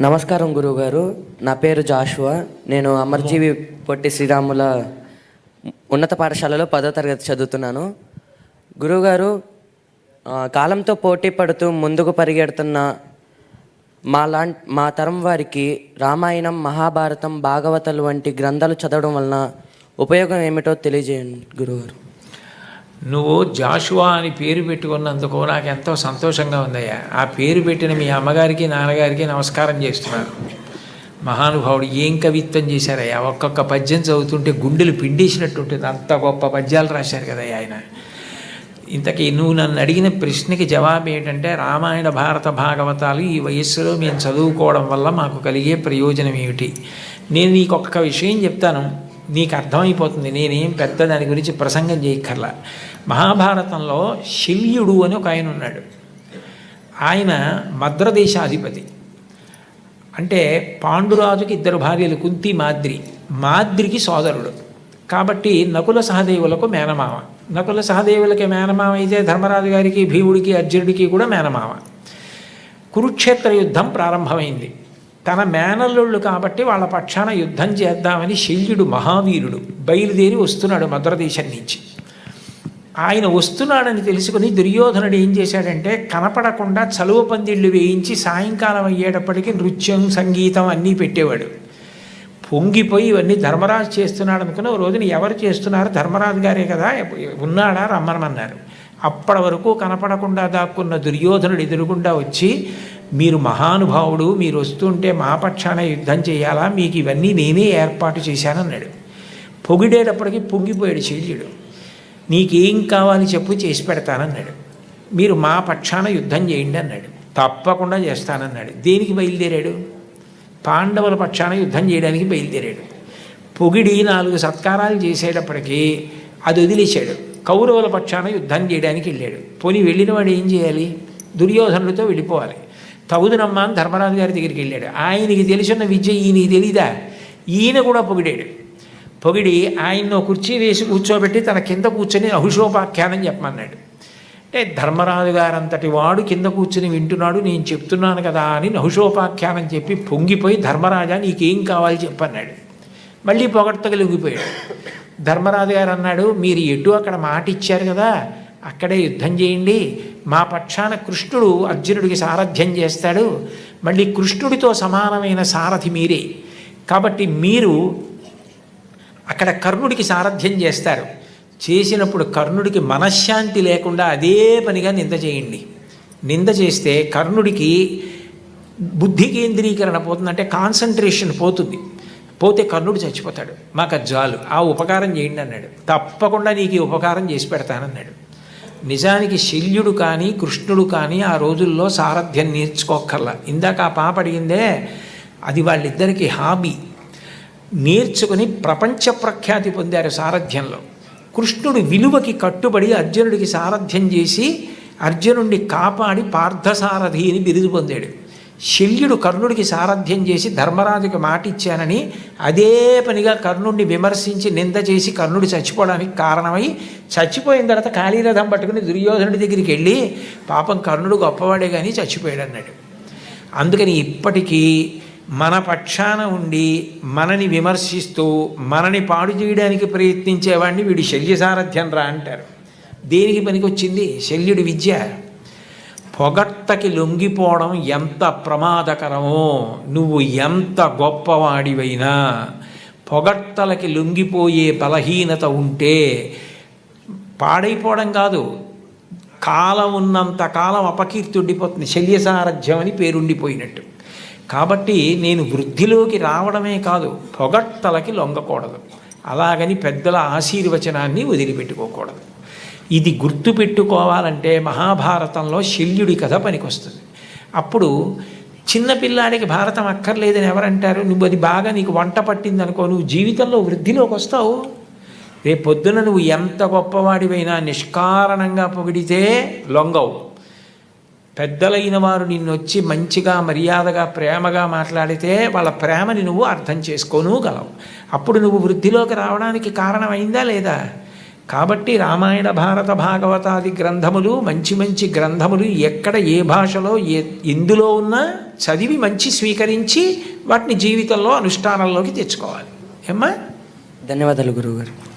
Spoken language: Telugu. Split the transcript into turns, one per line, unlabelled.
నమస్కారం గురువుగారు. నా పేరు జాషువా. నేను అమర్జీవి పొట్టి శ్రీరాముల ఉన్నత పాఠశాలలో పదో తరగతి చదువుతున్నాను. గురువుగారు కాలంతో పోటీ పడుతూ ముందుకు పరిగెడుతున్న మా లాం మా తరం వారికి రామాయణం మహాభారతం భాగవతలు వంటి గ్రంథాలు చదవడం వలన ఉపయోగం ఏమిటో తెలియజేయండి గురువుగారు.
నువ్వు జాషువా అని పేరు పెట్టుకున్నందుకు నాకు ఎంతో సంతోషంగా ఉందయ్యా. ఆ పేరు పెట్టిన మీ అమ్మగారికి నాన్నగారికి నమస్కారం చేస్తున్నాను. మహానుభావుడు ఏం కవిత్వం చేశారయ్యా? ఒక్కొక్క పద్యం చదువుతుంటే గుండెలు పిండేసినట్టుంటుంది అంత గొప్ప పద్యాలు రాశారు కదయ్యా ఆయన. ఇంతకీ నువ్వు నన్ను అడిగిన ప్రశ్నకి జవాబు ఏంటంటే రామాయణ భారత భాగవతాలు ఈ వయస్సులో మేము చదువుకోవడం వల్ల మాకు కలిగే ప్రయోజనం ఏమిటి? నేను నీకు ఒక్క విషయం చెప్తాను. నీకు అర్థమైపోతుంది నేనేం పెద్ద దాని గురించి ప్రసంగం చేయక్కర్లా. మహాభారతంలో శల్యుడు అని ఒక ఆయన ఉన్నాడు. ఆయన మద్రదేశాధిపతి. అంటే పాండురాజుకి ఇద్దరు భార్యలు కుంతి మాద్రి. మాద్రికి సోదరుడు. కాబట్టి నకుల సహదేవులకు మేనమామ. నకుల సహదేవులకి మేనమామ అయితే ధర్మరాజు గారికి భీవుడికి అర్జునుడికి కూడా మేనమామ. కురుక్షేత్ర యుద్ధం ప్రారంభమైంది. తన మేనల్లుళ్ళు కాబట్టి వాళ్ళ పక్షాన యుద్ధం చేద్దామని శల్యుడు మహావీరుడు బయలుదేరి వస్తున్నాడు మద్రదేశం నుంచి. ఆయన వస్తున్నాడని తెలుసుకుని దుర్యోధనుడు ఏం చేశాడంటే కనపడకుండా చలువ పందిళ్ళు వేయించి సాయంకాలం అయ్యేటప్పటికి నృత్యం సంగీతం అన్నీ పెట్టేవాడు. పొంగిపోయి ఇవన్నీ ధర్మరాజు చేస్తున్నాడు అనుకుని ఓ రోజున ఎవరు చేస్తున్నారు? ధర్మరాజు గారే కదా ఉన్నాడా? రమ్మనమన్నారు. అప్పటి వరకు కనపడకుండా దాక్కున్న దుర్యోధనుడు ఎదురుగుండా వచ్చి మీరు మహానుభావుడు మీరు వస్తుంటే మా పక్షాన యుద్ధం చేయాలా? మీకు ఇవన్నీ నేనే ఏర్పాటు చేశానన్నాడు పొగిడేటప్పటికి పొంగిపోయాడు శల్యుడు. నీకేం కావాలి చెప్పు చేసి పెడతానన్నాడు. మీరు మా పక్షాన యుద్ధం చేయండి అన్నాడు. తప్పకుండా చేస్తానన్నాడు. దేనికి బయలుదేరాడు? పాండవుల పక్షాన యుద్ధం చేయడానికి బయలుదేరాడు. పొగిడి నాలుగు సత్కారాలు చేసేటప్పటికీ అది వదిలేశాడు. కౌరవుల పక్షాన యుద్ధం చేయడానికి వెళ్ళాడు. పోని వెళ్ళిన వాడు ఏం చేయాలి? దుర్యోధనుడితో వెళ్ళిపోవాలి. తగుదునమ్మ అని ధర్మరాజు గారి దగ్గరికి వెళ్ళాడు. ఆయనకి తెలిసిన విద్య ఈయనకి తెలీదా? ఈయన కూడా పొగిడాడు. పొగిడి ఆయన్ను కుర్చీ వేసి కూర్చోబెట్టి తన కింద కూర్చొని అహుషోపాఖ్యానం చెప్పమన్నాడు. అంటే ధర్మరాజు గారంతటి వాడు కింద కూర్చుని వింటున్నాడు నేను చెప్తున్నాను కదా అని నహుషోపాఖ్యానం చెప్పి పొంగిపోయి ధర్మరాజా నీకేం కావాలి చెప్పన్నాడు. మళ్ళీ పొగడ్తగలిగిపోయాడు. ధర్మరాజు గారు అన్నాడు మీరు ఎటు అక్కడ మాట ఇచ్చారు కదా? అక్కడే యుద్ధం చేయండి. మా పక్షాన కృష్ణుడు అర్జునుడికి సారథ్యం చేస్తాడు. మళ్ళీ కృష్ణుడితో సమానమైన సారథి మీరే. కాబట్టి మీరు అక్కడ కర్ణుడికి సారథ్యం చేస్తారు. చేసినప్పుడు కర్ణుడికి మనశ్శాంతి లేకుండా అదే పనిగా నింద చేయండి. నింద చేస్తే కర్ణుడికి బుద్ధి కేంద్రీకరణ పోతుంది. అంటే కాన్సన్ట్రేషన్ పోతుంది. పోతే కర్ణుడు చచ్చిపోతాడు. మాకు జాలు ఆ ఉపకారం చేయండి అన్నాడు. తప్పకుండా నీకు ఈ ఉపకారం చేసి పెడతానన్నాడు. నిజానికి శల్యుడు కానీ కృష్ణుడు కానీ ఆ రోజుల్లో సారథ్యం నేర్చుకోక్కర్లా. ఇందాక ఆ పాప అడిగిందే అది వాళ్ళిద్దరికీ హాబీ. నేర్చుకుని ప్రపంచ ప్రఖ్యాతి పొందారు సారథ్యంలో. కృష్ణుడు విలువకి కట్టుబడి అర్జునుడికి సారథ్యం చేసి అర్జునుడిని కాపాడి పార్థసారథి అని బిరుదు పొందాడు. శల్యుడు కర్ణుడికి సారథ్యం చేసి ధర్మరాజుకి మాట ఇచ్చానని అదే పనిగా కర్ణుడిని విమర్శించి నింద చేసి కర్ణుడు చచ్చిపోవడానికి కారణమై చచ్చిపోయిన తర్వాత కాళీరథం పట్టుకుని దుర్యోధనుడి దగ్గరికి వెళ్ళి పాపం కర్ణుడు గొప్పవాడే కానీ చచ్చిపోయాడు అన్నాడు అందుకని ఇప్పటికీ మన పక్షాన ఉండి మనని విమర్శిస్తూ మనని పాడు చేయడానికి ప్రయత్నించేవాడిని వీడి శల్య సారథ్యం రా అంటారు. దేనికి పనికొచ్చింది? శల్యుడి విద్య. పొగట్టకి లొంగిపోవడం ఎంత ప్రమాదకరమో నువ్వు ఎంత గొప్పవాడివైనా పొగట్టలకి లొంగిపోయే బలహీనత ఉంటే పాడైపోవడం కాదు. కాలం ఉన్నంత కాలం అపకీర్తి ఉండిపోతుంది. శల్యసారథ్యం అని పేరుండిపోయినట్టు. కాబట్టి నేను వృద్ధిలోకి రావడమే కాదు పొగట్టలకి లొంగకూడదు. అలాగని పెద్దల ఆశీర్వచనాన్ని వదిలిపెట్టుకోకూడదు. ఇది గుర్తుపెట్టుకోవాలంటే మహాభారతంలో శల్యుడి కథ పనికొస్తుంది. అప్పుడు చిన్నపిల్లాడికి భారతం అక్కర్లేదని ఎవరంటారు? నువ్వు అది బాగా నీకు వంట పట్టింది అనుకో నువ్వు జీవితంలో వృద్ధిలోకి వస్తావు. రేపు పొద్దున నువ్వు ఎంత గొప్పవాడివైనా నిష్కారణంగా పొగిడితే లొంగవు. పెద్దలైన వారు నిన్ను వచ్చి మంచిగా మర్యాదగా ప్రేమగా మాట్లాడితే వాళ్ళ ప్రేమని నువ్వు అర్థం చేసుకోను గలవు. అప్పుడు నువ్వు వృద్ధిలోకి రావడానికి కారణమైందా లేదా? కాబట్టి రామాయణ భారత భాగవతాది గ్రంథములు మంచి మంచి గ్రంథములు ఎక్కడ ఏ భాషలో ఏ ఎందులో ఉన్నా చదివి మంచి స్వీకరించి వాటిని జీవితంలో అనుష్ఠానంలోకి తెచ్చుకోవాలి. ఏమ్మా?
ధన్యవాదాలు గురువుగారు.